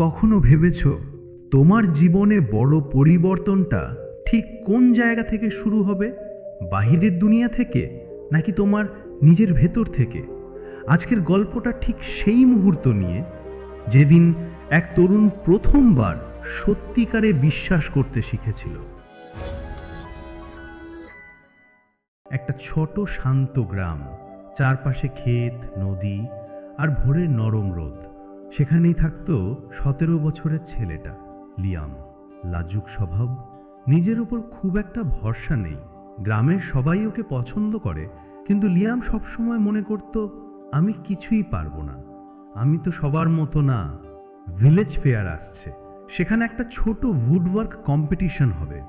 কখনো ভেবেছ তোমার জীবনে বড় পরিবর্তনটা ঠিক কোন জায়গা থেকে শুরু হবে? বাহিরের দুনিয়া থেকে নাকি তোমার নিজের ভেতর থেকে? আজকের গল্পটা ঠিক সেই মুহূর্ত নিয়ে, যেদিন এক তরুণ প্রথমবার সত্যিকারে বিশ্বাস করতে শিখেছিল। একটা ছোট শান্ত গ্রাম, চারপাশে ক্ষেত, নদী আর ভোরের নরম রোদ। সেখানেই থাকতো সতেরো বছরের ছেলেটা, লিয়াম। লাজুক স্বভাব, নিজের উপর খুব একটা ভরসা নেই। গ্রামের সবাই ওকে পছন্দ করে, কিন্তু লিয়াম সবসময় মনে করত, আমি কিছুই পারব না। আমি তো সবার মতো না। ভিলেজ ফেয়ার আসছে। সেখানে একটা ছোট উডওয়ার্ক কম্পিটিশন হবে।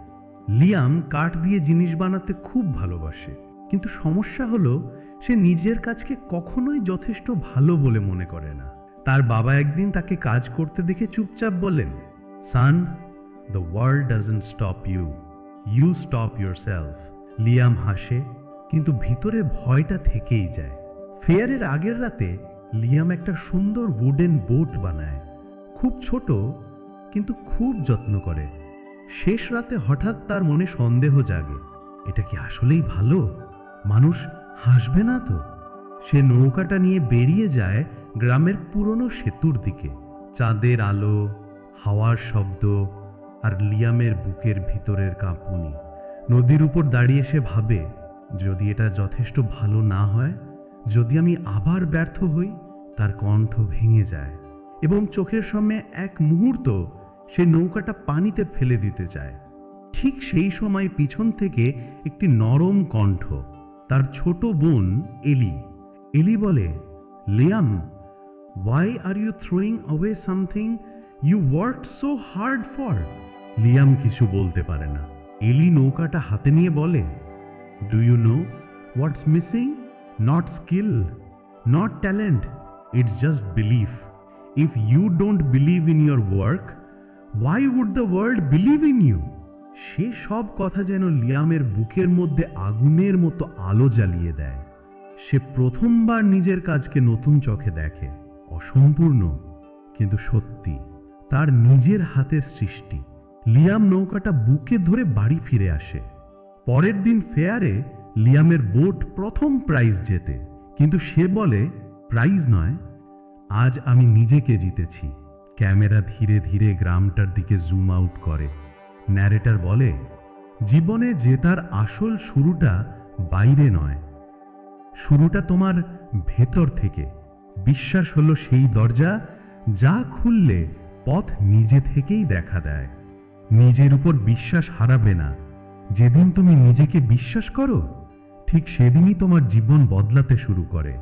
লিয়াম কাঠ দিয়ে জিনিস বানাতে খুব ভালোবাসে। কিন্তু সমস্যা হলো, সে নিজের কাজকে কখনোই যথেষ্ট ভালো বলে মনে করে না। তার বাবা একদিন তাকে কাজ করতে দেখে চুপচাপ বলেন son the world doesn't stop you you stop yourself Liam হাসে, কিন্তু ভিতরে ভয়টা থেকেই যায়। ফেয়ারের আগের রাতে লিয়াম একটা সুন্দর উডেন বোট বানায়। খুব ছোট, কিন্তু খুব যত্ন করে। শেষ রাতে হঠাৎ তার মনে সন্দেহ জাগে, এটা কি আসলেই ভালো? মানুষ হাসবে না তো? সে নৌকাটা নিয়ে বেরিয়ে যায় গ্রামের পুরনো সেতুর দিকে। চাঁদের আলো, হাওয়ার শব্দ আর লিয়ামের বুকের ভিতরের কাঁপুনি। নদীর উপর দাঁড়িয়ে সে ভাবে, যদি এটা যথেষ্ট ভালো না হয়, যদি আমি আবার ব্যর্থ হই, তার কণ্ঠ ভেঙে যায় এবং চোখের সামনে এক মুহূর্ত সে নৌকাটা পানিতে ফেলে দিতে চায়। ঠিক সেই সময় পিছন থেকে একটি নরম কণ্ঠ, তার ছোট বোন এলি। এলি বলে, Liam why are you throwing away something you work so hard for Liam কিছু বলতে পারে না। এলি নৌকাটা হাতে নিয়ে বলে do you know what's missing not skill not talent it's just belief if you don't believe in your work why would the world believe in you সে সব কথা যেন লিয়ামের বুকের মধ্যে আগুনের মতো আলো জ্বালিয়ে দেয়। সে প্রথমবার নিজের কাজকে নতুন চোখে দেখে, অসম্পূর্ণ, কিন্তু সত্যি তার নিজের হাতের সৃষ্টি। লিয়াম নৌকাটা বুকে ধরে বাড়ি ফিরে আসে। পরের দিন ফেয়ারে লিয়ামের বোট প্রথম প্রাইজ জেতে, কিন্তু সে বলে, প্রাইজ নয়, আজ আমি নিজেকে জিতেছি। ক্যামেরা ধীরে ধীরে গ্রামটার দিকে জুম আউট করে। ন্যারেটার বলে, জীবনে জেতার আসল শুরুটা বাইরে নয় শুরুটা তোমার ভেতর থেকে। বিশ্বাস হলো সেই দরজা যা খুললে পথ নিজে থেকেই দেখা দেয়। নিজের উপর বিশ্বাস হারাবে না। যেদিন তুমি নিজেকে বিশ্বাস করো, ঠিক সেদিনই তোমার জীবন বদলাতে শুরু করে।